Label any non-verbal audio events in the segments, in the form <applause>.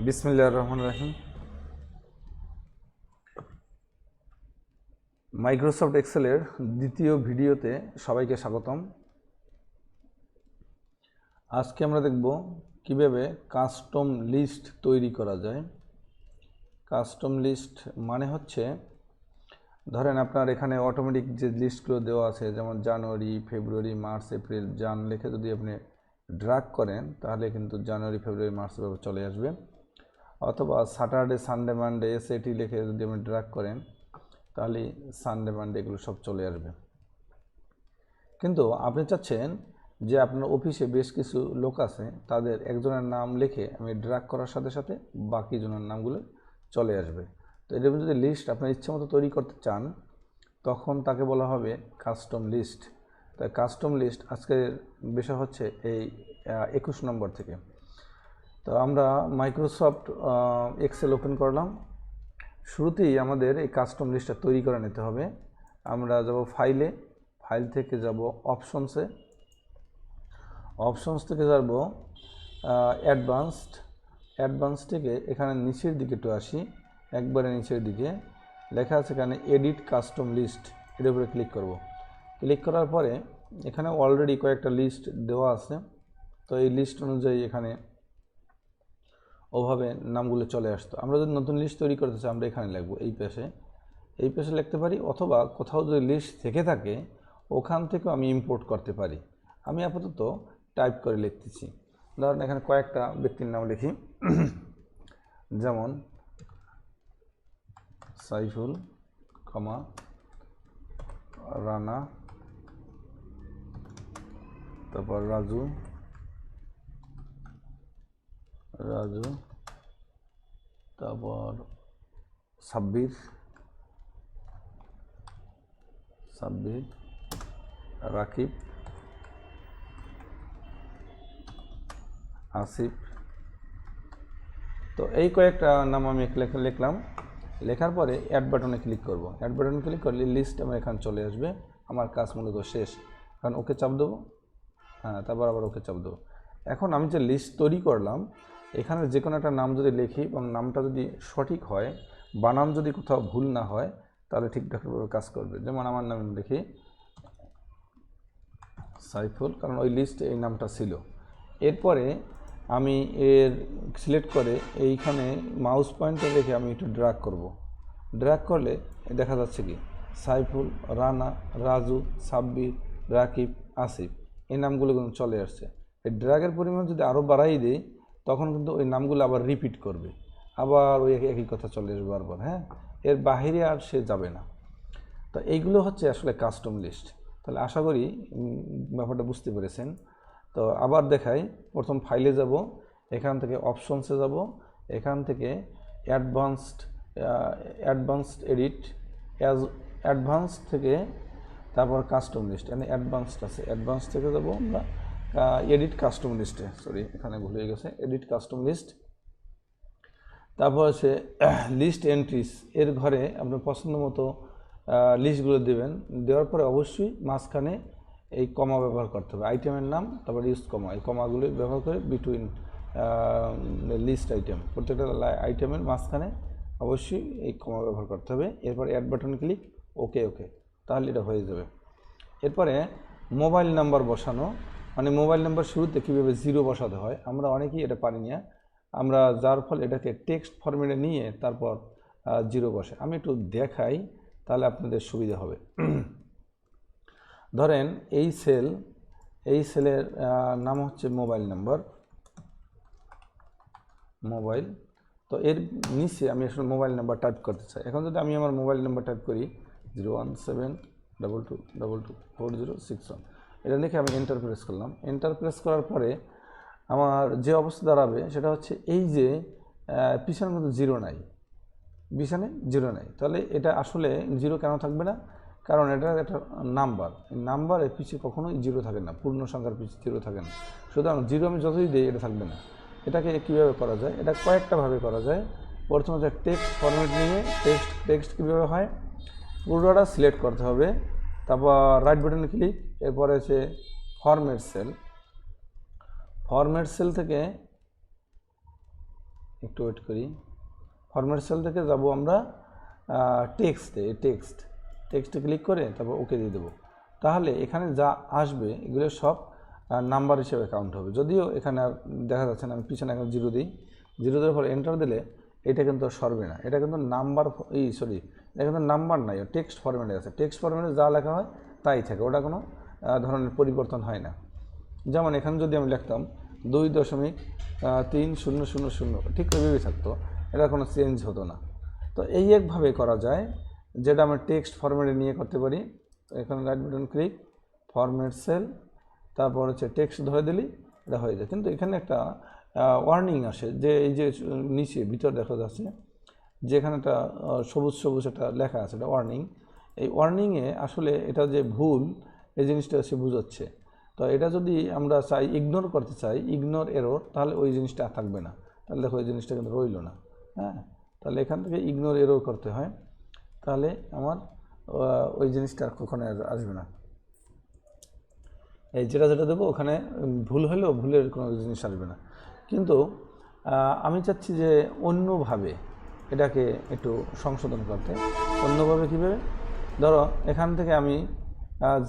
বিসমিল্লাহ রহমান রাহিম। মাইক্রোসফট এক্সেলের দ্বিতীয় ভিডিওতে সবাইকে স্বাগতম। আজকে আমরা দেখব কীভাবে কাস্টম লিস্ট তৈরি করা যায়। কাস্টম লিস্ট মানে হচ্ছে, ধরেন আপনার এখানে অটোমেটিক যে লিস্টগুলো দেওয়া আছে, যেমন জানুয়ারি, ফেব্রুয়ারি, মার্চ, এপ্রিল জান লিখে যদি আপনি ড্রাগ করেন, তাহলে কিন্তু জানুয়ারি, ফেব্রুয়ারি, মার্চ চলে আসবে। অথবা স্যাটারডে সানডে মানডে এসএটি লিখে যদি আপনি ড্রাগ করেন, তাহলে সানডে মানডে এগুলো সব চলে আসবে। কিন্তু আপনি চাচ্ছেন যে আপনার অফিসে বেশ কিছু লোক আছে, তাদের একজনের নাম লিখে আমি ড্রাগ করার সাথে সাথে বাকি জনের নামগুলো চলে আসবে। তো এরকম যদি লিস্ট আপনার ইচ্ছে মতো তৈরি করতে চান, তখন তাকে বলা হবে কাস্টম লিস্ট তাই কাস্টম লিস্ট আজকের বিষয় হচ্ছে এই একুশ নম্বর থেকে। তো আমরা মাইক্রোসফট এক্সেল ওপেন করলাম। শুরুতেই আমাদের এই কাস্টম লিস্টটা তৈরি করে নিতে হবে। আমরা যাব ফাইলে ফাইল থেকে যাব অপশনসে অপশনস থেকে যাব অ্যাডভান্সড অ্যাডভান্স থেকে এখানে নিচের দিকে একটু আসি। একবারে নিচের দিকে। লেখা আছে এখানে এডিট কাস্টম লিস্ট এর উপরে ক্লিক করব। ক্লিক করার পরে এখানে অলরেডি কয়েকটা লিস্ট দেওয়া আছে। তো এই লিস্ট অনুযায়ী এখানে ওভাবে নামগুলো চলে আসতো। আমরা যদি নতুন লিস্ট তৈরি করতে চাই, আমরা এখানে লিখব এই পেশে। এই পেশে লিখতে পারি, অথবা কোথাও যদি লিস্ট থেকে থাকে, ওখান থেকেও আমি ইম্পোর্ট করতে পারি। আমি আপাতত টাইপ করে লিখতেছি। ধরেন এখানে কয়েকটা ব্যক্তির নাম লিখি। যেমন সাইফুল, কমা, রানা, তারপর রাজু রাজু, তারপর সাব্বির সাব্বির, রাকিব, আসিফ। তো এই কয়েকটা নাম আমি লিখলাম। লেখার পরে অ্যাড বাটনে ক্লিক করব। অ্যাড বাটনে ক্লিক করলে লিস্ট আমার এখানে চলে আসবে। আমার কাজ মূলত শেষ। কারণ ওকে চাপ দেবো। হ্যাঁ তারপর আবার ওকে চাপ দেবো। এখন আমি যে লিস্ট তৈরি করলাম এখানে যে কোনো একটা নাম যদি লিখি এবং নামটা যদি সঠিক হয় বানান যদি কোথাও ভুল না হয়, তাহলে ঠিকঠাকভাবে কাজ করবে। যেমন আমার নাম লিখি সাইফুল, কারণ ওই লিস্টে এই নামটা ছিল। এরপরে আমি এর সিলেক্ট করে এইখানে মাউস পয়েন্টে রেখে আমি একটু ড্র্যাগ করব। ড্র্যাগ করলে দেখা যাচ্ছে কি? সাইফুল, রানা, রাজু, সাব্বির, রাকিব, আসিফ, এই নামগুলো কিন্তু চলে আসছে। এই ড্র্যাগের পরিমাণ যদি আরও বাড়াই দিই তখন কিন্তু ওই নামগুলো আবার রিপিট করবে। আবার ওই একই কথা চলে আসবে বারবার হ্যাঁ? এর বাহিরে আর সে যাবে না। তো এইগুলো হচ্ছে আসলে কাস্টম লিস্ট তাহলে আশা করি ব্যাপারটা বুঝতে পেরেছেন। তো আবার দেখাই, প্রথম ফাইলে যাব, এখান থেকে অপশনসে যাব, এখান থেকে advanced advanced edit as advance থেকে তারপর কাস্টম লিস্ট মানে অ্যাডভান্সড আছে। অ্যাডভান্স থেকে যাব আমরা এডিট কাস্টম লিস্টে সরি এখানে ভুলে গেছে এডিট কাস্টম লিস্ট তারপর আছে <clears throat> লিস্ট এন্ট্রিস এর ঘরে আপনার পছন্দ মতো লিস্টগুলো দেবেন। দেওয়ার পরে অবশ্যই মাঝখানে এই কমা ব্যবহার করতে হবে। আইটেমের নাম, তারপর ইউজ কমা এই কমাগুলি ব্যবহার করে বিটুইন লিস্ট আইটেম প্রত্যেকটা আইটেমের মাঝখানে অবশ্যই এই কমা ব্যবহার করতে হবে। এরপর add button click okay okay তাহলে এটা হয়ে যাবে। এরপরে মোবাইল নাম্বার বসানো মানে মোবাইল নাম্বার শুরুতে কীভাবে জিরো বসাতে হয়, আমরা অনেকেই এটা পারি না আমরা যার ফলে এটাকে টেক্সট ফরম্যাটে নিয়ে তারপর জিরো বসে। আমি একটু দেখাই, তাহলে আপনাদের সুবিধা হবে। ধরেন এই সেল এই সেলের নাম হচ্ছে মোবাইল নাম্বার। মোবাইল। তো এর নিচে আমি আসলে মোবাইল নাম্বার টাইপ করতে চাই। এখন যদি আমি আমার মোবাইল নাম্বার টাইপ করি zero one seven double two double two four zero six one এটা লিখে আমি এন্টার প্রেস করলাম। এন্টার প্রেস করার পরে আমার যে অবস্থা দাঁড়াবে সেটা হচ্ছে এই যে পিছনের মধ্যে জিরো নাই। বিছানে জিরো নাই। তাহলে এটা আসলে জিরো কেন থাকবে না? কারণ এটা একটা নাম্বার নাম্বারের পিছিয়ে কখনোই জিরো থাকে না। পূর্ণ সংখ্যার পিছিয়ে জিরো থাকে না। সুতরাং জিরো আমি যতই দিই, এটা থাকবে না। এটাকে কীভাবে করা যায়? এটা কয়েকটাভাবে করা যায়। প্রথমে হচ্ছে টেক্সট ফরম্যাট নিয়ে টেক্সট টেক্সট কীভাবে হয়? পুরোটা সিলেক্ট করতে হবে। তারপর রাইট বাটনে ক্লিক এরপরে হচ্ছে ফরম্যাট সেল ফরম্যাট সেল থেকে একটু ওয়েট করি। ফরম্যাট সেল থেকে যাব আমরা টেক্সটে টেক্সট টেক্সটে ক্লিক করে তারপর ওকে দিয়ে দেবো। তাহলে এখানে যা আসবে, এগুলো সব নাম্বার হিসেবে কাউন্ট হবে। যদিও এখানে আর দেখা যাচ্ছে না, আমি পিছনে এখন জিরো দিই। জিরো দেওয়ার পর এন্টার দিলে এটা কিন্তু সরবে না। এটা কিন্তু নাম্বার ই সরি কিন্তু নাম্বার নাই টেক্সট ফরম্যাটে আছে। টেক্সট ফরম্যাটে যা লেখা হয়, তাই থাকে। ওটা কোনো ধরনের পরিবর্তন হয় না। যেমন এখানে যদি আমি লিখতাম, দুই দশমিক তিন শূন্য শূন্য শূন্য, ঠিক ওইভাবেই থাকতো। এটা কোনো চেঞ্জ হতো না। তো এই একভাবে করা যায়, যেটা আমরা টেক্সট ফরম্যাটে নিয়ে করতে পারি। এখানে right button click format cell তারপর হচ্ছে টেক্সট ধরে দিলি, এটা হয়ে যায়। কিন্তু এখানে একটা ওয়ার্নিং আসে যে এই যে, নিচে, ভিতর দেখা যাচ্ছে যেখানে একটা সবুজ সবুজ একটা লেখা আছে এটা ওয়ার্নিং এই ওয়ার্নিংয়ে আসলে এটা যে ভুল, এই জিনিসটা সে বুঝাচ্ছে। তো এটা যদি আমরা চাই ইগনোর করতে চাই ইগনোর এরর তাহলে ওই জিনিসটা থাকবে না। তাহলে দেখো ওই জিনিসটা কিন্তু রইল না। হ্যাঁ? তাহলে এখান থেকে ইগনোর এরর করতে হয়। তাহলে আমার ওই জিনিসটা আর কখনো আসবে না। এই যেটা যেটা দেবো, ওখানে ভুল হলেও ভুলের কোনো জিনিস আসবে না। কিন্তু আমি চাচ্ছি যে অন্যভাবে এটাকে একটু সংশোধন করতে। অন্যভাবে কীভাবে ধরো, এখান থেকে আমি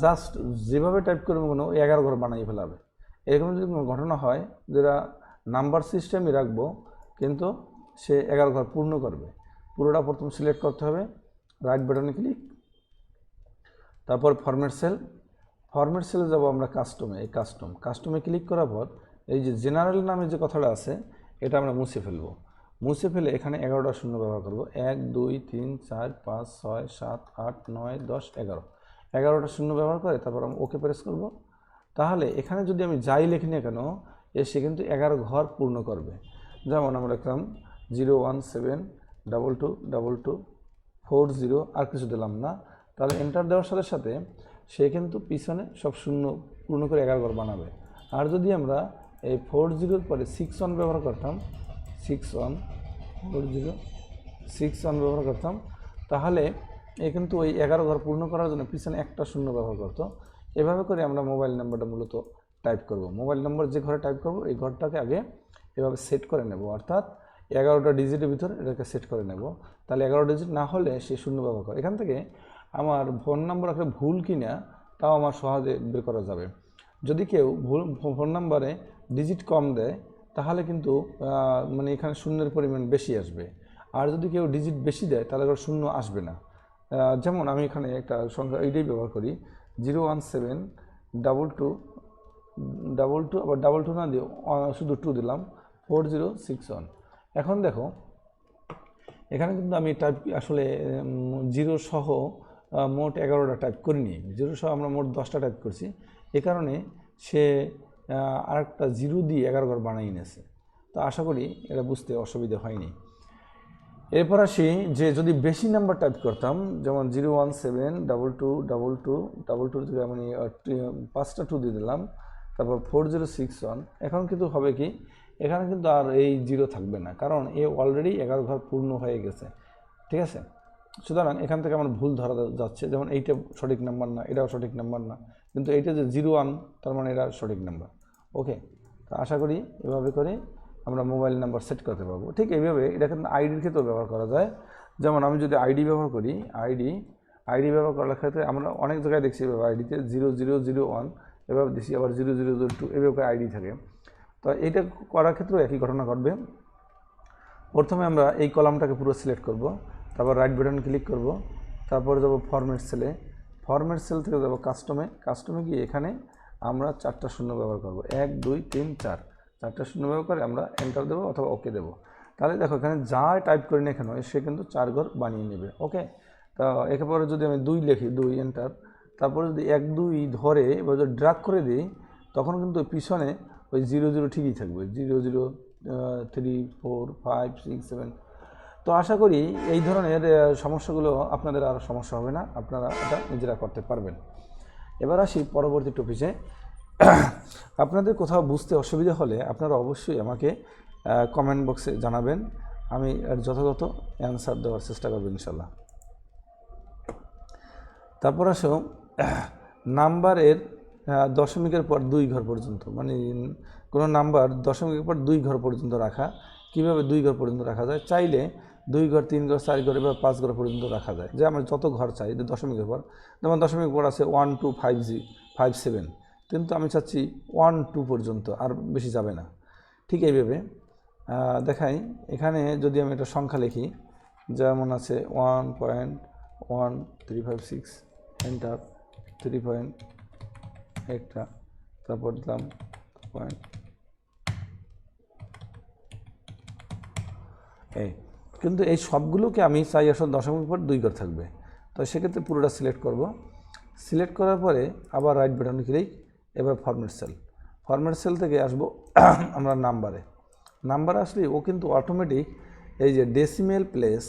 জাস্ট যেভাবে টাইপ করব কোনো এগারো ঘর বানিয়ে ফেলাবে। এরকম যদি কোনো ঘটনা হয়, যেটা নাম্বার সিস্টেমই রাখব, কিন্তু সে এগারো ঘর পূর্ণ করবে। পুরোটা প্রথম সিলেক্ট করতে হবে রাইট বাটনে ক্লিক তারপর ফরম্যাট সেল ফরম্যাট সেলে যাব আমরা কাস্টমে এই কাস্টম কাস্টমে ক্লিক করার পর, এই যে জেনারেল নামে যে কথাটা আছে, এটা আমরা মুছে ফেলব। মুছে ফেলে এখানে এগারোটা শূন্য ব্যবহার করব। এক, দুই, তিন, চার, পাঁচ, ছয়, সাত, আট, নয়, দশ, এগারো। এগারোটা শূন্য ব্যবহার করে তারপর আমরা ওকে প্রেস করব। তাহলে এখানে যদি আমি যাই লিখি না কেন এসে কিন্তু এগারো ঘর পূর্ণ করবে। যেমন আমরা লিখলাম zero, one, seven double two double two four zero আর কিছু দিলাম না। তাহলে এন্টার দেওয়ার সাথে সাথে সে কিন্তু পিছনে সব শূন্য পূর্ণ করে এগারো ঘর বানাবে। আর যদি আমরা এই ফোর জিরোর পরে সিক্স ওয়ান ব্যবহার করতাম six one four zero six one ব্যবহার করতাম। তাহলে এ কিন্তু ওই এগারো ঘর পূর্ণ করার জন্য পিছনে একটা শূন্য ব্যবহার করতো। এভাবে করে আমরা মোবাইল নাম্বারটা মূলত টাইপ করব। মোবাইল নাম্বার যে ঘরে টাইপ করব, এই ঘরটাকে আগে এভাবে সেট করে নেব। অর্থাৎ এগারোটা ডিজিটের ভিতরে এটাকে সেট করে নেব। তাহলে এগারো ডিজিট না হলে সে শূন্য ব্যবহার করে। এখান থেকে আমার ফোন নাম্বার একটা ভুল কিনা, তাও আমার সহজে বের করা যাবে। যদি কেউ ভুল ফোন নাম্বারে ডিজিট কম দেয় তাহলে কিন্তু মানে এখানে শূন্যের পরিমাণ বেশি আসবে। আর যদি কেউ ডিজিট বেশি দেয়, তাহলে শূন্য আসবে না। যেমন আমি এখানে একটা সংখ্যা এইটাই ব্যবহার করি, zero one seven, double two double two, আবার ডাবল টু না দিয়ে শুধু টু দিলাম, ফোর জিরো সিক্স ওয়ান। এখন দেখো, এখানে কিন্তু আমি টাইপ আসলে জিরো সহ মোট এগারোটা টাইপ করিনি। জিরো সহ আমরা মোট দশটা টাইপ করছি। এ কারণে সে আরেকটা জিরো দিয়ে এগারো ঘর বানিয়ে নিয়েছে। তো আশা করি এটা বুঝতে অসুবিধা হয়নি। এরপর আসি যে যদি বেশি নাম্বার টাইপ করতাম, যেমন zero one seven double two double two double two থেকে আমি পাঁচটা টু দিয়ে দিলাম, তারপর ফোর জিরো সিক্স ওয়ান এখন কিন্তু হবে কি, এখানে কিন্তু আর এই জিরো থাকবে না, কারণ এ অলরেডি এগারো ঘর পূর্ণ হয়ে গেছে। ঠিক আছে? সুতরাং এখান থেকে আমার ভুল ধরা যাচ্ছে, যেমন এইটা সঠিক নাম্বার না, এটাও সঠিক নাম্বার না। কিন্তু এইটা যে জিরো ওয়ান তার মানে এটা সঠিক নাম্বার ওকে তো আশা করি এভাবে করে আমরা মোবাইল নাম্বার সেট করতে পারব। ঠিক এইভাবে এটা কিন্তু আইডির ক্ষেত্রেও ব্যবহার করা যায়। যেমন আমি যদি আইডি ব্যবহার করি আইডি আইডি ব্যবহার করার ক্ষেত্রে আমরা অনেক জায়গায় দেখছি এভাবে আইডিতে জিরো জিরো জিরো ওয়ান এভাবে দেখছি আবার জিরো জিরো জিরো টু এভাবে করে আইডি থাকে। তো এইটা করার ক্ষেত্রেও একই ঘটনা ঘটবে। প্রথমে আমরা এই কলামটাকে পুরো সিলেক্ট করব, তারপর রাইট বাটন ক্লিক করব, তারপরে যাব ফরম্যাট সেলে ফরম্যাট সেল থেকে যাব কাস্টমে কাস্টমে গিয়ে এখানে আমরা চারটা শূন্য ব্যবহার করব। এক, দুই, তিন, চার। চারটা শূন্য ব্যবহার করে আমরা এন্টার দেবো অথবা ওকে দেবো। তাহলে দেখো, এখানে যা টাইপ করি না কেন, সে কিন্তু চার ঘর বানিয়ে নেবে ওকে তা একেবারে যদি আমি দুই লিখি, দুই এন্টার তারপরে যদি এক, দুই ধরে এবার যদি ড্রাগ করে দিই, তখন কিন্তু পিছনে ওই জিরো জিরো ঠিকই থাকবে। Zero zero three four five six seven তো আশা করি এই ধরনের সমস্যাগুলো আপনাদের আর সমস্যা হবে না। আপনারা এটা নিজেরা করতে পারবেন। এবার আসি পরবর্তী টপিকে। <clears throat> আপনাদের কোথাও বুঝতে অসুবিধা হলে আপনারা অবশ্যই আমাকে কমেন্ট বক্সে জানাবেন। আমি যথাযথ অ্যান্সার দেওয়ার চেষ্টা করব ইনশাল্লাহ তারপর আসো <clears throat> নাম্বারের দশমিকের পর দুই ঘর পর্যন্ত। মানে কোনো নাম্বার দশমিকের পর দুই ঘর পর্যন্ত রাখা। কীভাবে দুই ঘর পর্যন্ত রাখা যায়? চাইলে দুই ঘর, তিন ঘর, চার ঘর এবার পাঁচ ঘর পর্যন্ত রাখা যায়। যে আমার যত ঘর চাই দশমিকের পর যেমন দশমিক পর আছে one two five G five seven কিন্তু আমি চাচ্ছি ওয়ান টু পর্যন্ত, আর বেশি যাবে না। ঠিক এইভাবে দেখাই। এখানে যদি আমি একটা সংখ্যা লিখি, যেমন আছে one point one three five six enter three point একটা, তারপর দিলাম পয়েন্ট এই কিন্তু এই সবগুলোকে আমি চাই আসলে দশমিক পর দুই ঘর থাকবে। তো সেক্ষেত্রে পুরোটা সিলেক্ট করব। সিলেক্ট করার পরে আবার রাইট বাটন ক্লিক এবার ফরম্যাট সেল ফরম্যাট সেল থেকে আসব <coughs> আমরা নাম্বারে নাম্বার আসলে ও কিন্তু অটোমেটিক এই যে decimal place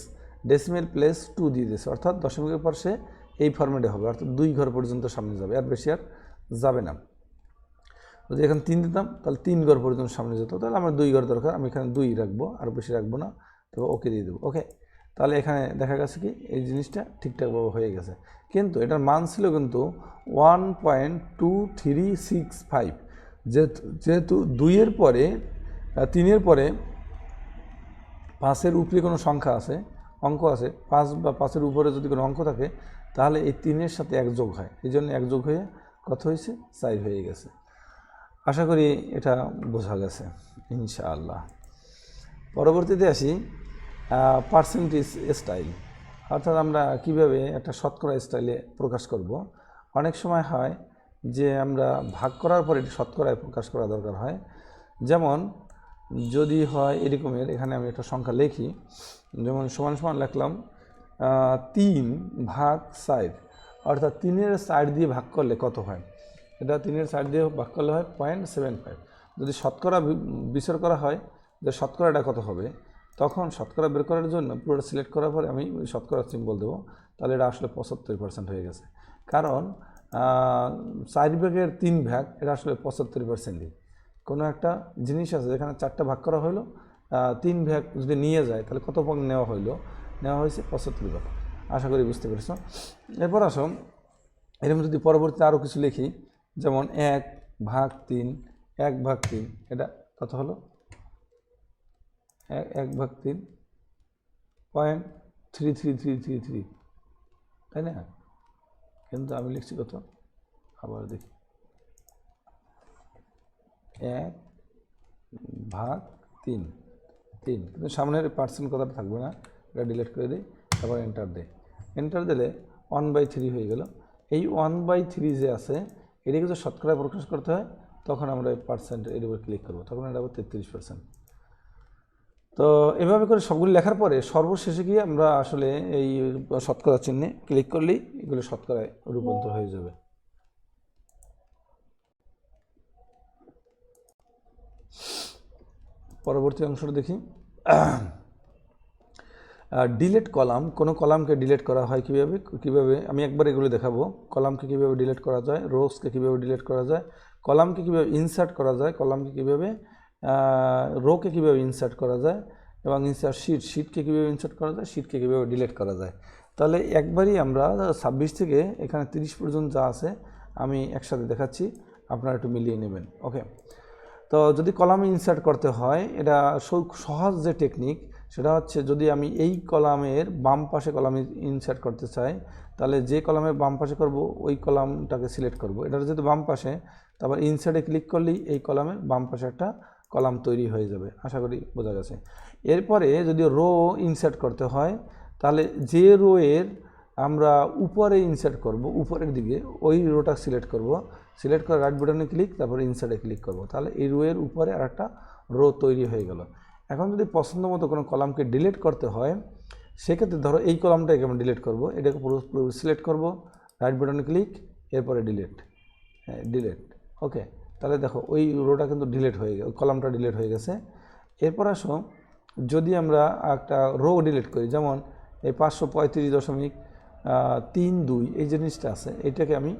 decimal place two দিয়ে দিয়েছে। অর্থাৎ দশমিকের পর সে এই ফরম্যাটে হবে। অর্থাৎ দুই ঘর পর্যন্ত সামনে যাবে। আর বেশি আর যাবে না। যদি এখানে তিন দিতাম, তাহলে তিন ঘর পর্যন্ত সামনে যেত। তাহলে আমার দুই ঘর দরকার। আমি এখানে দুই রাখব, আর বেশি রাখব না। তবে ওকে দিয়ে দেবো। ওকে? তাহলে এখানে দেখা গেছে কি, এই জিনিসটা ঠিকঠাকভাবে হয়ে গেছে। কিন্তু এটার মান ছিল কিন্তু one point two three six five. যেহেতু যেহেতু দুইয়ের পরে তিনের পরে পাঁচের উপরে কোনো সংখ্যা আছে, অঙ্ক আছে, পাঁচ বা পাঁচের উপরে যদি কোনো অঙ্ক থাকে, তাহলে এই তিনের সাথে এক যোগ হয়। এই জন্য এক যোগ হয়ে কত হয়েছে? চার হয়ে গেছে। আশা করি এটা বোঝা গেছে, ইনশাআল্লাহ। পরবর্তীতে আসি। পার্সেন্টেজ স্টাইল অর্থাৎ আমরা কীভাবে একটা শতকরা স্টাইলে প্রকাশ করব? অনেক সময় হয় যে আমরা ভাগ করার পরে এটি শতকরায় প্রকাশ করা দরকার হয়। যেমন, যদি হয় এরকমের, এখানে আমি একটা সংখ্যা লিখি, যেমন সমান সমান লিখলাম তিন ভাগ সাইড অর্থাৎ তিনের সাইড দিয়ে ভাগ করলে কত হয়? এটা তিনের সাইড দিয়ে ভাগ করলে হয় পয়েন্ট সেভেন ফাইভ। যদি শতকরা বিচার করা হয়, যে শতকরাটা কত হবে? তখন শতকরা বের করার জন্য পুরোটা সিলেক্ট করার পরে আমি শতকরা সিম্বল দেবো। তাহলে এটা আসলে পঁচাত্তর পার্সেন্ট হয়ে গেছে। কারণ চার ভাগের তিন ভাগ এটা আসলে পঁচাত্তর পার্সেন্টই কোনো একটা জিনিস আছে যেখানে চারটা ভাগ করা হলো তিন ভাগ যদি নিয়ে যায় তাহলে কত ভাগ নেওয়া হইল? নেওয়া হয়েছে পঁচাত্তর ভাগ। আশা করি বুঝতে পেরেছ। এরপর আসো এরকম যদি পরবর্তীতে আরও কিছু লিখি, যেমন এক ভাগ তিন, এক ভাগ তিন, এটা কত হলো? এক ভাগ তিন point three three three three three তাই না? কিন্তু আমি লিখছি কত? আবার দেখি। এক ভাগ তিন তিন। কিন্তু সামনের পার্সেন্ট কথাটা থাকবে না। এটা ডিলিট করে দিই, তারপর এন্টার দেয় এন্টার দিলে ওয়ান বাই থ্রি হয়ে গেল। এই ওয়ান বাই থ্রি যে আছে, এটাকে যদি শতকরা প্রকাশ করতে হয়, তখন আমরা পার্সেন্ট এর উপর ক্লিক করব। তখন এটা আবার তেত্রিশ পার্সেন্ট তো এভাবে করে সবগুলি লেখার পরে সর্বশেষে গিয়ে আমরা আসলে এই শতকরা চিহ্নে ক্লিক করলেই এগুলো শতকরায় রূপান্তর হয়ে যাবে। পরবর্তী অংশটা দেখি। ডিলেট কলাম কোনো কলামকে ডিলেট করা হয় কীভাবে? কীভাবে? আমি একবার এগুলো দেখাবো। কলামকে কীভাবে ডিলেট করা যায়? রোজকে কীভাবে ডিলেট করা যায়? কলামকে কীভাবে ইনসার্ট করা যায়? কলামকে কীভাবে রোকে কীভাবে ইনসার্ট করা যায় এবং ইনসার্ট শিট শিটকে কীভাবে ইনসার্ট করা যায় শিটকে কীভাবে ডিলেট করা যায়? তাহলে একবারই আমরা ছাব্বিশ থেকে এখানে তিরিশ পর্যন্ত যা আছে আমি একসাথে দেখাচ্ছি, আপনারা একটু মিলিয়ে নেবেন ওকে তো যদি কলামে ইনসার্ট করতে হয়, এটা সহজ যে টেকনিক সেটা হচ্ছে যদি আমি এই কলামের বাম পাশে কলামে ইনসার্ট করতে চাই, তাহলে যে কলামের বাম পাশে করব, ওই কলামটাকে সিলেক্ট করব। এটার যেহেতু বাম পাশে, তারপর ইনসার্টে ক্লিক করলেই এই কলামের বাম পাশে একটা কলাম তৈরি হয়ে যাবে, আশা করি বোঝা গেছে। এরপরে যদি রো ইনসার্ট করতে হয়, তাহলে যে রোয়ের আমরা উপরে ইনসার্ট করব, উপরের দিকে ওই রোটা সিলেক্ট করব। সিলেক্ট করে রাইট বাটনে ক্লিক তারপর ইনসার্টে ক্লিক করব। তাহলে এই রোয়ের উপরে আর একটা রো তৈরি হয়ে গেল। এখন যদি পছন্দ মতো কোনো কলামকে ডিলিট করতে হয়, সেক্ষেত্রে ধরো এই কলামটাকে আমি ডিলিট করব। এটাকে পুরো সিলেক্ট করব রাইট বাটনে ক্লিক এরপরে ডিলিট হ্যাঁ ডিলিট ওকে তাহলে দেখো, ওই রোটা কিন্তু ডিলেট হয়ে গেছে কলামটা ডিলেট হয়ে গেছে। এরপর আসো, যদি আমরা একটা রো ডিলেট করি, যেমন এই পাঁচশো পঁয়ত্রিশ দশমিক তিন দুই, এই জিনিসটা আছে, এটাকে আমি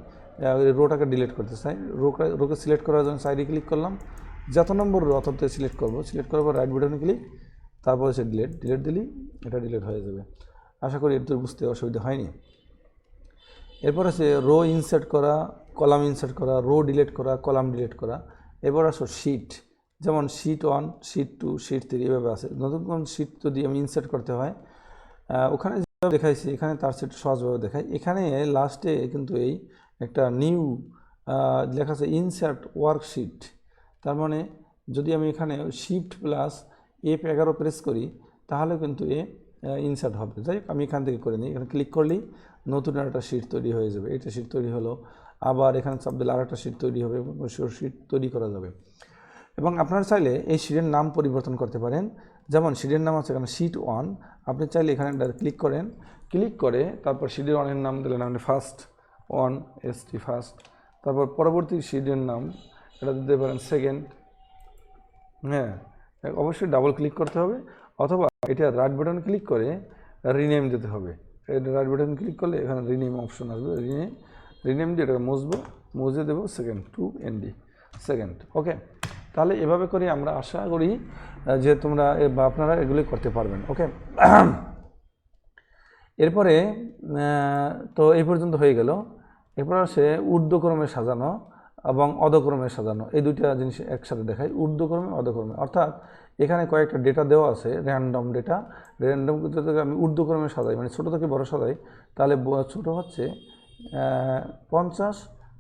ওই রোটাকে ডিলেট করতে চাই। রোকে রোকে সিলেক্ট করার জন্য সাইডে ক্লিক করলাম। যত নম্বর রো অত সিলেক্ট করব। সিলেক্ট করার পর রাইট বাটনে ক্লিক তারপর হচ্ছে ডিলেট ডিলেট দিলি, এটা ডিলেট হয়ে যাবে। আশা করি এর বুঝতে অসুবিধা হয়নি। এরপর আছে রো ইনসার্ট করা কলাম ইনসার্ট করা রো ডিলেট করা কলাম ডিলেট করা। এরপর আসো শিট যেমন sheet one sheet two sheet three এভাবে আছে। নতুন কোন শিট যদি আমি ইনসার্ট করতে হয় ওখানে যেভাবে দেখাইছি, এখানে তার সেট সহজভাবে দেখাই এখানে লাস্টে কিন্তু এই একটা নিউ লেখা আছে ইনসার্ট ওয়ার্কশিট তার মানে যদি আমি এখানে শিফট প্লাস এফ এগারো প্রেস করি, তাহলে কিন্তু এ ইনসার্ট হবে। যাই আমি এখান থেকে করে নিই। এখানে ক্লিক করলেই নতুন একটা শিট তৈরি হয়ে যাবে। এটা শিট তৈরি হলো। আবার এখানে চাপ দিলে আরেকটা শিট তৈরি হবে এবং শিট তৈরি করা যাবে। এবং আপনারা চাইলে এই শিটের নাম পরিবর্তন করতে পারেন। যেমন শিটের নাম আছে এখানে শিট ওয়ান। আপনি চাইলে এখানে ক্লিক করেন। ক্লিক করে তারপর শিটের ওয়ানের নাম দিলেন আপনি first one, S T first. তারপর পরবর্তী শিটের নাম, এটা দিতে পারেন সেকেন্ড। হ্যাঁ অবশ্যই ডাবল ক্লিক করতে হবে। অথবা এটা রাইট বাটন ক্লিক করে রিনেম দিতে হবে। এটা রাইট বাটন ক্লিক করলে এখানে রিনেম অপশন আসবে। রিনেম রিনেম দিয়ে এটাকে মুছবো, মুছে দেবো second two ND second okay তাহলে এভাবে করে আমরা আশা করি যে তোমরা আপনারা এগুলি করতে পারবেন ওকে এরপরে তো এই পর্যন্ত হয়ে গেল। এরপর আসে ঊর্ধ্বক্রমে সাজানো এবং অধক্রমে সাজানো। এই দুইটা জিনিস একসাথে দেখাই। ঊর্ধ্বক্রমে, অধক্রমে। অর্থাৎ এখানে কয়েকটা ডেটা দেওয়া আছে র্যান্ডম ডেটা র্যান্ডম থেকে আমি ঊর্ধ্বক্রমে সাজাই মানে ছোটো থেকে বড় সাজাই। তাহলে ছোটো হচ্ছে পঞ্চাশ,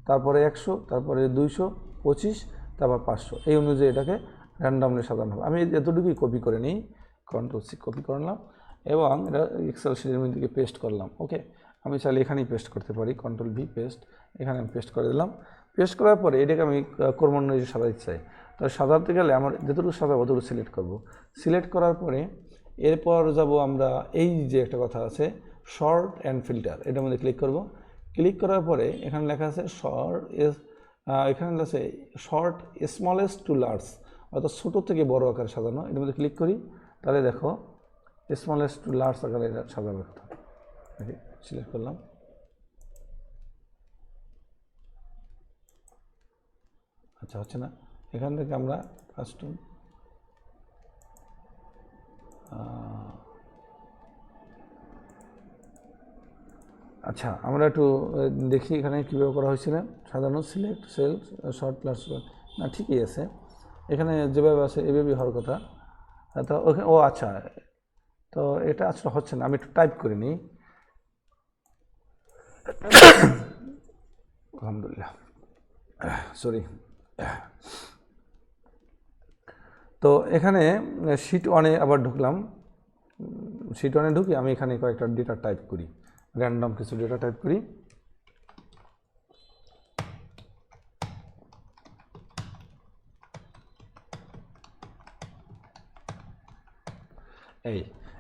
তারপরে একশো, তারপরে দুইশো, পঁচিশ, তারপর পাঁচশো। এই অনুযায়ী এটাকে র্যান্ডমলি সাজানো হবে। আমি এতটুকুই কপি করে নিই কন্ট্রোল সি কপি করলাম এবং এটা এক্সেল শিটের মধ্যে পেস্ট করলাম ওকে আমি চাইলে এখানেই পেস্ট করতে পারি কন্ট্রোল ভি পেস্ট এখানে আমি পেস্ট করে দিলাম। পেস্ট করার পরে এটাকে আমি কর্মান্বয়ে সাজাতে চাই। তো সাজাতে গেলে আমার যতটুকু সাজাবো অতটুকু সিলেক্ট করব। সিলেক্ট করার পরে এরপর যাব আমরা এই যে একটা কথা আছে শর্ট অ্যান্ড ফিল্টার এটার মধ্যে ক্লিক করব। ক্লিক করার পরে এখানে লেখা আছে শর্ট এখানে আছে শর্ট স্মলেস্ট টু লার্জ অর্থাৎ ছোটো থেকে বড় আকারে সাজানো। এটার মধ্যে ক্লিক করি, তাহলে দেখো স্মলেস্ট টু লার্জ আকারে এটা সাজাবে ওকে সিলেক্ট করলাম। আচ্ছা হচ্ছে না। এখান থেকে আমরা ফার্স্ট আচ্ছা আমরা একটু দেখি এখানে কীভাবে করা হয়েছিল। সাধারণ সিলেক্ট সেল শর্ট প্লাস না, ঠিকই আছে। এখানে যেভাবে আছে, এভাবে হওয়ার কথা। তো ওখানে ও আচ্ছা। তো এটা আসলে হচ্ছে না, আমি একটু টাইপ করে নিই। <coughs> আলহামদুলিল্লাহ। সরি তো এখানে শিট ওয়ানে আবার ঢুকলাম। শিট ওয়ানে ঢুকি আমি এখানে কয়েকটা ডেটা টাইপ করি। র্যান্ডম কিছু ডেটা টাইপ করি। এই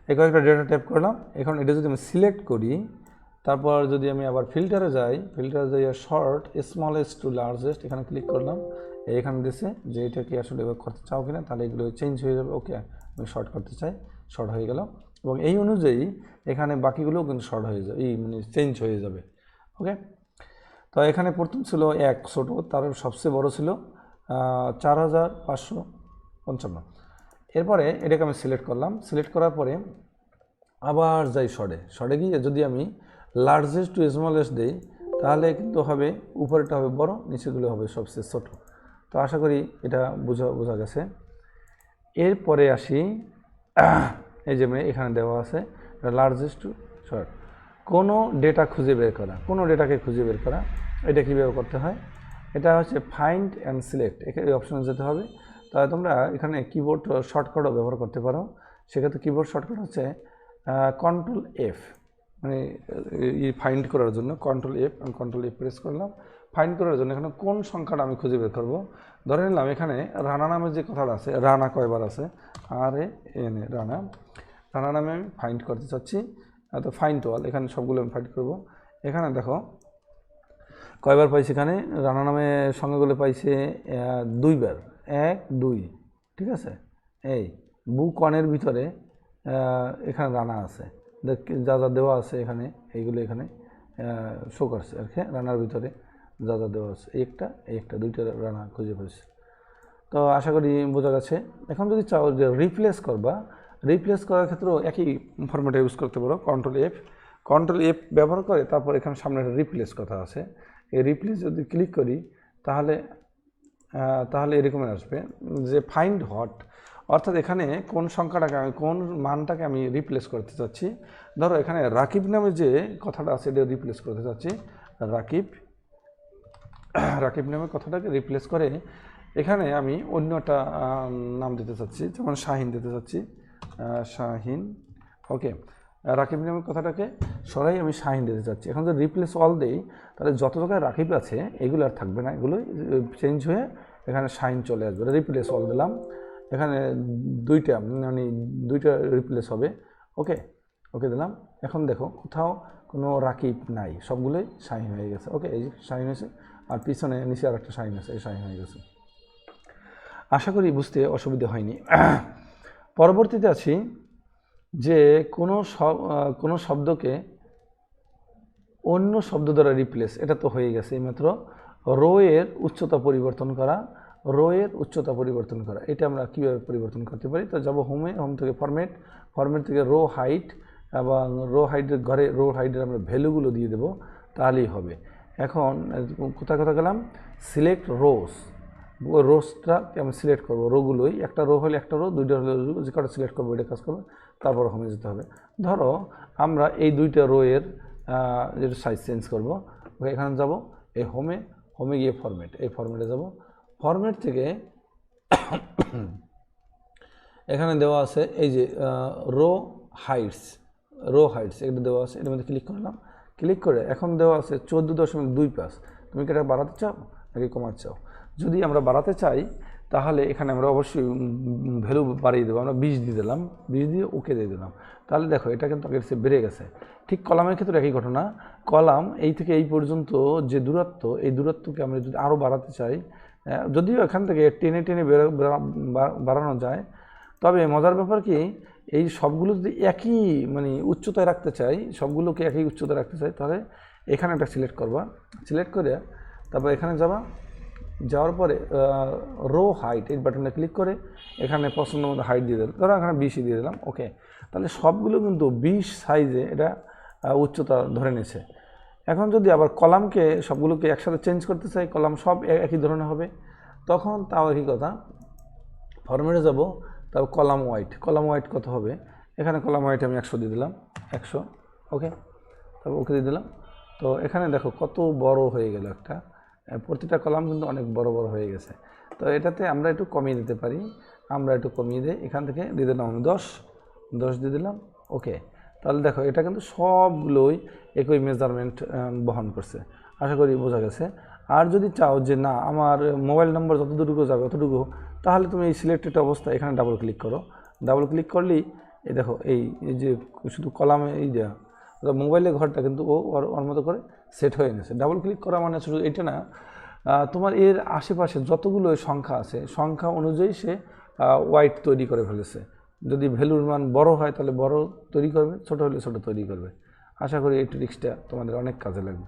এই কয়েকটা ডেটা টাইপ করলাম। এখন এটা যদি আমি সিলেক্ট করি, তারপর যদি আমি আবার ফিল্টারে যাই ফিল্টারে যাই শর্ট স্মলেস্ট টু লার্জেস্ট এখানে ক্লিক করলাম। এখানে দিছে যে এটা কি আসলে এবার করতে চাও কিনা, তাহলে এগুলো চেঞ্জ হয়ে যাবে। ওকে আমি শর্ট করতে চাই শর্ট হয়ে গেল। এবং এই অনুযায়ী এখানে বাকিগুলোও কিন্তু শর্ট হয়ে যাবে, এই মানে চেঞ্জ হয়ে যাবে। ওকে তো এখানে প্রথম ছিল এক ছোটো তার সবচেয়ে বড় ছিল চার হাজার পাঁচশো পঞ্চান্ন। এরপরে এটাকে আমি সিলেক্ট করলাম। সিলেক্ট করার পরে আবার যাই শর্টে শর্টে গিয়ে যদি আমি লার্জেস্ট টু স্মলেস্ট দিই, তাহলে কিন্তু হবে, উপরেরটা হবে বড় নিচেগুলো হবে সবচেয়ে ছোট। তো আশা করি এটা বোঝা বোঝা গেছে। এরপরে আসি, এই যে মানে এখানে দেওয়া আছে লার্জেস্ট শর্ট কোনো ডেটা খুঁজে বের করা, কোনো ডেটাকে খুঁজে বের করা, এটা কীভাবে করতে হয়? এটা হচ্ছে ফাইন্ড অ্যান্ড সিলেক্ট এই অপশনে যেতে হবে। তাহলে তোমরা এখানে কিবোর্ড শর্টকাটও ব্যবহার করতে পারো। সেক্ষেত্রে কিবোর্ড শর্টকাট হচ্ছে কন্ট্রোল এফ মানে ফাইন্ড করার জন্য কন্ট্রোল এফ আমি কন্ট্রোল এফ প্রেস করলাম। ফাইন্ড করার জন্য এখানে কোন সংখ্যাটা আমি খুঁজে বের করব? ধরে নিলাম এখানে রানা নামের যে কথাটা আছে, রানা কয়বার আছে? আর A N A Rana. Rana নামে আমি ফাইন্ড করতে চাচ্ছি। তো ফাইন্ড ওয়াল এখানে সবগুলো আমি ফাইন্ড করব। এখানে দেখো, কয়বার পাইছে এখানে? রানা নামে সংখ্যাগুলো পাইছে দুইবার। এক, দুই, ঠিক আছে? এই বুক ওয়ানের ভিতরে এখানে রানা আছে। যা যা দেওয়া আছে এখানে, এইগুলো এখানে শো করছে আর কি, রানার ভিতরে। যা যা দেওয়া আছে একটা একটা, দুইটা রানা খুঁজে পেয়েছে। তো আশা করি বোঝা গেছে। এখন যদি চাও যে রিপ্লেস করবা রিপ্লেস করার ক্ষেত্রেও একই ফরম্যাটে ইউজ করতে পারো কন্ট্রোল এফ কন্ট্রোল এফ ব্যবহার করে তারপর এখানে সামনে একটা রিপ্লেস কথা আছে। এই রিপ্লেস যদি ক্লিক করি, তাহলে তাহলে এরকম আসবে যে ফাইন্ড হট অর্থাৎ এখানে কোন সংখ্যাটাকে আমি, কোন মানটাকে আমি রিপ্লেস করতে চাচ্ছি। ধরো এখানে রাকিব নামে যে কথাটা আছে, এটা রিপ্লেস করতে চাচ্ছি। রাকিব <clears throat> রাকিব নামে কথাটাকে রিপ্লেস করে এখানে আমি অন্যটা আহ, নাম দিতে চাচ্ছি যেমন শাহিন দিতে চাচ্ছি শাহিন ওকে রাকিব নামের কথাটাকে সরাই আমি শাহিন দিতে চাচ্ছি। এখন যদি রিপ্লেস অল দেই তাহলে যত জায়গায় রাকিব আছে এগুলো আর থাকবে না এগুলো চেঞ্জ হয়ে এখানে শাহিন চলে আসবে। রিপ্লেস অল দিলাম এখানে দুইটা মানে দুইটা রিপ্লেস হবে ওকে ওকে দিলাম। এখন দেখো কোথাও কোনো রাকিব নাই সবগুলোই শাহিন হয়ে গেছে ওকে এই শাহিন হয়েছে আর পিছনে, নিচে আর একটা শাহিন আছে, এই শাহিন হয়ে গেছে। আশা করি বুঝতে অসুবিধা হয়নি। <clears throat> পরবর্তীতে আছি যে কোনো কোনো শব্দকে অন্য শব্দ দ্বারা রিপ্লেস এটা তো হয়ে গেছে এইমাত্র। রো এর উচ্চতা পরিবর্তন করা, রো এর উচ্চতা পরিবর্তন করা, এটা আমরা কীভাবে পরিবর্তন করতে পারি? তো যাব হোমে হোম থেকে ফরম্যাট ফরম্যাট থেকে রো হাইট এবং রো হাইটের ঘরে রো হাইটের আমরা ভ্যালুগুলো দিয়ে দেবো, তাহলেই হবে। এখন কোথায় কোথায় গেলাম? সিলেক্ট রোস রোসটা আমি সিলেক্ট করব রোগুলোই। একটা রো হলে একটা রো দুইটা হলে যে কটা সিলেক্ট করব এটা কাজ করবে। তারপর হোমে যেতে হবে। ধরো আমরা এই দুইটা রো এর আহ, যেটা সাইজ চেঞ্জ করব এখানে যাব এই হোমে হোমে গিয়ে ফরম্যাট এই ফরম্যাটে যাব। ফরম্যাট থেকে <coughs> এখানে দেওয়া আছে এই যে রো হাইটস রো হাইটস এটা দেওয়া আছে এটার মধ্যে ক্লিক করলাম। ক্লিক করে এখন দেওয়া আছে চোদ্দ দশমিক দুই পাঁচ। তুমি কি এটা বাড়াতে চাও নাকি কমাতে চাও? যদি আমরা বাড়াতে চাই, তাহলে এখানে আমরা অবশ্যই ভ্যালু বাড়িয়ে দেবো। আমরা বিশ দিয়ে দিলাম। বিশ দিয়ে ওকে দিয়ে দিলাম। তাহলে দেখো, এটা কিন্তু আগের চেয়ে বেড়ে গেছে। ঠিক কলামের ক্ষেত্রে একই ঘটনা। কলাম এই থেকে এই পর্যন্ত যে দূরত্ব, এই দূরত্বকে আমরা যদি আরও বাড়াতে চাই যদিও এখান থেকে টেনে টেনে বাড়ানো যায় তবে মজার ব্যাপার কি, এই সবগুলো যদি একই মানে উচ্চতায় রাখতে চাই, সবগুলোকে একই উচ্চতায় রাখতে চাই, তাহলে এখানে একটা সিলেক্ট করবা। সিলেক্ট করে তারপর এখানে যাবা। যাওয়ার পরে রো হাইট এই বাটনে ক্লিক করে এখানে পছন্দ মতো হাইট দিয়ে দিলাম ধরো এখানে বিশই দিয়ে দিলাম ওকে তাহলে সবগুলো কিন্তু বিশ সাইজে এটা উচ্চতা ধরে নিয়েছে এখন যদি আবার কলামকে, সবগুলোকে একসাথে চেঞ্জ করতে চাই, কলাম সব একই ধরনের হবে, তখন তাও একই কথা। ফরম্যাটে যাব তারপর কলাম হোয়াইট। কলাম হোয়াইট কত হবে? এখানে কলাম হোয়াইট আমি একশো দিয়ে দিলাম, একশো, ওকে? তারপর ওকে দিয়ে দিলাম। তো এখানে দেখো কত বড় হয়ে গেল একটা। প্রতিটা কলাম কিন্তু অনেক বড় বড় হয়ে গেছে। তো এটাতে আমরা একটু কমিয়ে দিতে পারি। আমরা একটু কমিয়ে দিই এখান থেকে দিয়ে দিলাম আমি দশ। দশ দিয়ে দিলাম, ওকে? তাহলে দেখো এটা কিন্তু সবগুলোই একই মেজারমেন্ট বহন করছে। আশা করি বোঝা গেছে। আর যদি চাও যে না, আমার মোবাইল নম্বর যতটুকু যাবে অতটুকু তাহলে তুমি এই সিলেক্টেড অবস্থা এখানে ডাবল ক্লিক করো। ডাবল ক্লিক করলেই এই দেখো, এই যে শুধু কলামে, এই দেওয়া মোবাইলের ঘরটা কিন্তু ও ওর ওর মতো করে সেট হয়ে গেছে। ডাবল ক্লিক করা মানে শুধু এটা না তোমার এর আশেপাশে যতগুলো সংখ্যা আছে, সংখ্যা অনুযায়ী সে ওয়াইট তৈরি করে ফেলেছে। যদি ভ্যালুর মান বড় হয়, তাহলে বড় তৈরি করবে, ছোট হলে ছোট তৈরি করবে। আশা করি এই ট্রিক্সটা তোমাদের অনেক কাজে লাগবে।